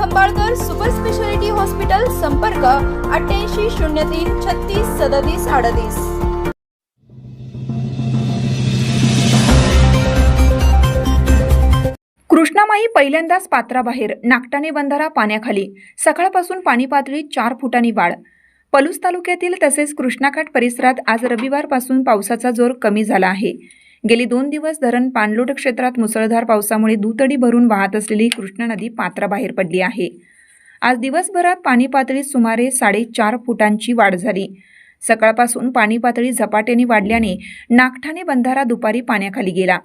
Khambalkar super speciality hospital संपर्क अठ्ठ्याऐंशी शून्य तीन छत्तीस सदतीस अडतीस. कृष्णामाई पहिल्यांदाच पात्राबाहेर नागटाणे बंधारा पाण्याखाली. सकाळपासून पाणी पातळीत चार फुटांनी वाढ. पलूस तालुक्यातील तसेच कृष्णाघाट परिसरात आज रविवारपासून पावसाचा जोर कमी झाला आहे. गेली दोन दिवस धरण पाणलोट क्षेत्रात मुसळधार पावसामुळे दुतडी भरून वाहत असलेली कृष्णा नदी पात्राबाहेर पडली आहे. आज दिवसभरात पाणी पातळीत सुमारे साडेचार फुटांची वाढ झाली. सकाळपासून पाणी पातळी झपाट्याने वाढल्याने नागठाणे बंधारा दुपारी पाण्याखाली गेला.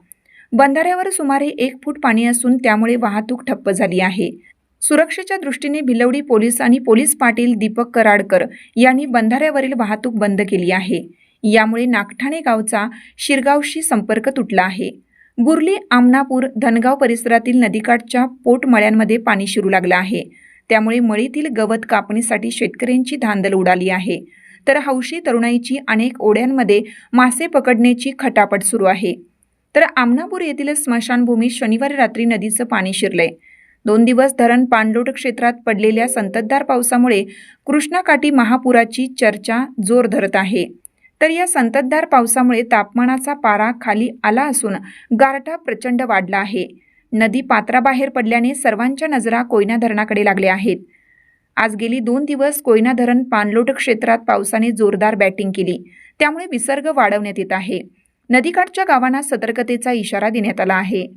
बंधाऱ्यावर सुमारे एक फूट पाणी असून त्यामुळे वाहतूक ठप्प झाली आहे. सुरक्षेच्या दृष्टीने भिलवडी पोलीस आणि पोलीस पाटील दीपक कराडकर यांनी बंधाऱ्यावरील वाहतूक बंद केली आहे. यामुळे नागठाणे गावचा शिरगावशी संपर्क तुटला आहे. बुर्ली आमनापूर धनगाव परिसरातील नदीकाठच्या पोटमळ्यांमध्ये पाणी शिरू लागलं आहे. त्यामुळे मळीतील गवत कापणीसाठी शेतकऱ्यांची धांदल उडाली आहे. तर हौशी तरुणाईची अनेक ओढ्यांमध्ये मासे पकडण्याची खटापट सुरू आहे. तर आमनापूर येथील स्मशानभूमीत शनिवारी रात्री नदीचं पाणी शिरलंय. दोन दिवस धरण पाणलोट क्षेत्रात पडलेल्या संततधार पावसामुळे कृष्णाकाठी महापुराची चर्चा जोर धरत आहे. तर या संततधार पावसामुळे तापमानाचा पारा खाली आला असून गारठा प्रचंड वाढला आहे. नदी पात्राबाहेर पडल्याने सर्वांच्या नजरा कोयना धरणाकडे लागल्या आहेत. आज गेली दोन दिवस कोयना धरण पाणलोट क्षेत्रात पावसाने जोरदार बॅटिंग केली. त्यामुळे विसर्ग वाढवण्यात येत आहे. नदीकाठच्या गावांना सतर्कतेचा इशारा देण्यात आला आहे.